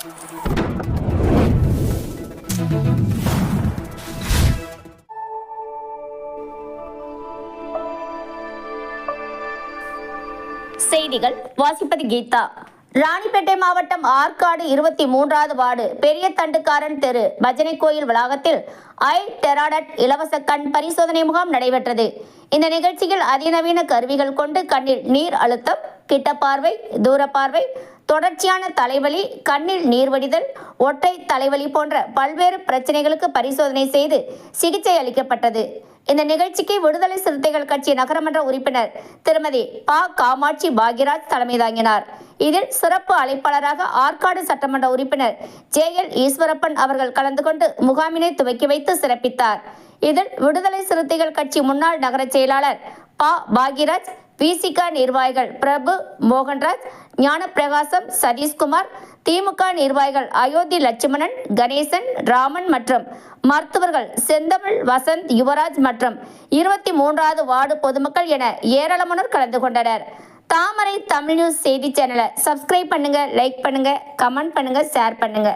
செய்திகள். வாசிப்பது கீதா. ராணிப்பேட்டை மாவட்டம் ஆற்காடு இருபத்தி மூன்றாவது வார்டு பெரிய தண்டுக்காரன் தெரு பஜனை கோயில் வளாகத்தில் ஐ டெராடட் இலவச கண் பரிசோதனை முகாம் நடைபெற்றது. இந்த நிகழ்ச்சியில் அதிநவீன கருவிகள் கொண்டு கண்ணில் நீர் அழுத்தம் கிட்ட பார்வை தூர பார்வை தொடர்ச்சியான தலைவலி கண்ணில் நீர்வடிதல் ஒற்றை தலைவலி போன்ற பல்வேறு பிரச்சனைகளுக்கு பரிசோதனை செய்து சிகிச்சை அளிக்கப்பட்டது. இந்த நிகழ்ச்சிக்கு விடுதலை சிறுத்தைகள் கட்சி நகரமன்ற உறுப்பினர் திருமதி ப. காமாட்சி பாக்யராஜ் தலைமை தாங்கினார். இதில் சிறப்பு அழைப்பாளராக ஆற்காடு சட்டமன்ற உறுப்பினர் ஜே. எல். ஈஸ்வரப்பன் அவர்கள் கலந்து கொண்டு முகாமினை துவக்கி வைத்து சிறப்பித்தார். இதில் விடுதலை சிறுத்தைகள் கட்சி முன்னாள் நகர செயலாளர் ப. பாக்யராஜ் விசிக நிர்வாகிகள் பிரபு மோகன்ராஜ் ஞானப்பிரகாசம் சதீஷ்குமார் திமுக நிர்வாகிகள் அயோத்தி லட்சுமணன் கணேசன் ராமன் மற்றும் மருத்துவர்கள் செந்தமிழ் வசந்த் யுவராஜ் மற்றும் இருபத்தி மூன்றாவது வார்டு பொதுமக்கள் என ஏராளமானோர் கலந்து கொண்டனர். தாமரை தமிழ் நியூஸ் செய்தி சேனலை சப்ஸ்கிரைப் பண்ணுங்க லைக் பண்ணுங்க கமெண்ட் பண்ணுங்க ஷேர் பண்ணுங்க.